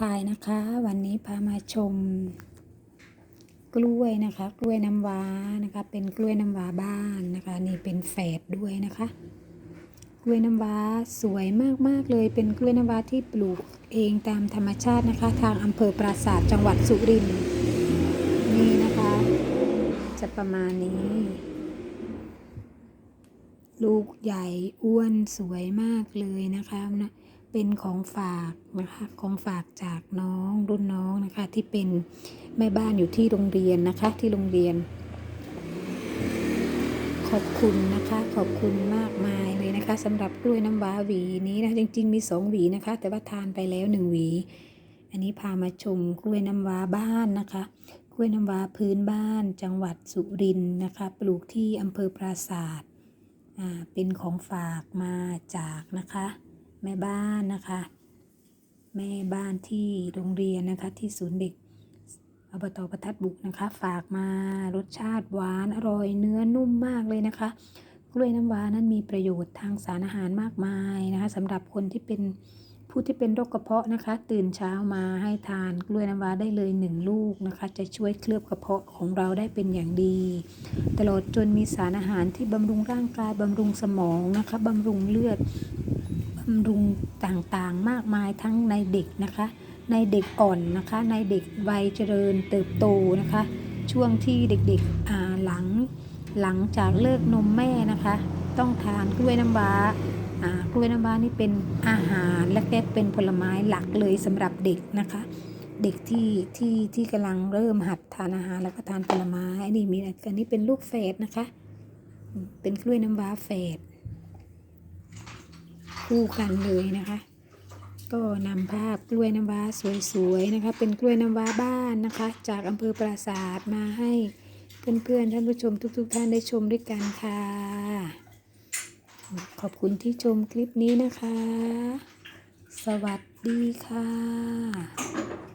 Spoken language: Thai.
ทายนะคะ วันนี้พามาชม กล้วยนะคะ กล้วยน้ำว้านะคะ เป็นกล้วยน้ำว้าบ้านนะคะ นี่เป็นแฝดด้วยนะคะ กล้วยน้ำว้าสวยมากๆเลย เป็นกล้วยน้ำว้าที่ปลูกเองตามธรรมชาตินะคะ ทางอำเภอปราสาทจังหวัดสุรินทร์นี่นะคะ จะประมาณนี้ ลูกใหญ่อ้วนสวยมากเลยนะคะนะเป็นของฝากนะคะของฝากจากน้องรุ่นน้องนะคะ ที่เป็นแม่บ้านอยู่ที่โรงเรียนนะคะที่โรงเรียน ขอบคุณนะคะ ขอบคุณมากมายเลยนะคะสำหรับกล้วยน้ำว้าหวีนี้นะจริง ๆ มีสองหวีนะคะ แต่ว่าทานไปแล้วหนึ่งหวี อันนี้พามาชมกล้วยน้ำว้าบ้านนะคะกล้วยน้ำว้าพื้นบ้าน จังหวัดสุรินทร์นะคะ ปลูกที่อำเภอปราศาสตร์ เป็นของฝากมาจากนะคะ แม่บ้านนะคะ แม่บ้านที่โรงเรียนนะคะที่ศูนย์เด็กอบตประทัดบุกนะคะ ฝากมารสชาติหวานอร่อยเนื้อนุ่มมากเลยนะคะ กล้วยน้ำว้านั้นมีประโยชน์ทางสารอาหารมากมายนะคะสำหรับคนที่เป็น ผู้ที่เป็นโรคกระเพาะนะคะ ตื่นเช้ามาให้ทานกล้วยน้ำว้าได้เลยหนึ่งลูกนะคะ จะช่วยเคลือบกระเพาะของเราได้เป็นอย่างดี ตลอดจนมีสารอาหารที่บำรุงร่างกายบำรุงสมองนะคะบำรุงเลือดบำรุงต่างๆ มากมายทั้งในเด็กนะคะ ในเด็กอ่อนนะคะ ในเด็กวัยเจริญเติบโตนะคะ ช่วงที่เด็กๆหลังหลังจากเลิกนมแม่นะคะ ต้องทานกล้วยน้ำว้า กล้วยน้ำว้านี่เป็นอาหารและก็เป็นผลไม้หลักเลยสำหรับเด็กนะคะ เด็กที่ที่ที่กำลังเริ่มหัดทานอาหารแล้วก็ทานผลไม้นี่มีอันนี้เป็นลูกเฟดนะคะ เป็นกล้วยน้ำว้าเฟดคู่กันเลยนะคะ ก็นำภาพกล้วยน้ำว้าสวยๆนะคะ เป็นกล้วยน้ำว้าบ้านนะคะ จากอำเภอปราสาทมาให้เพื่อนๆท่านผู้ชมทุก ๆ ท่านได้ชมด้วยกันค่ะ ขอบคุณที่ชมคลิปนี้นะคะ สวัสดีค่ะ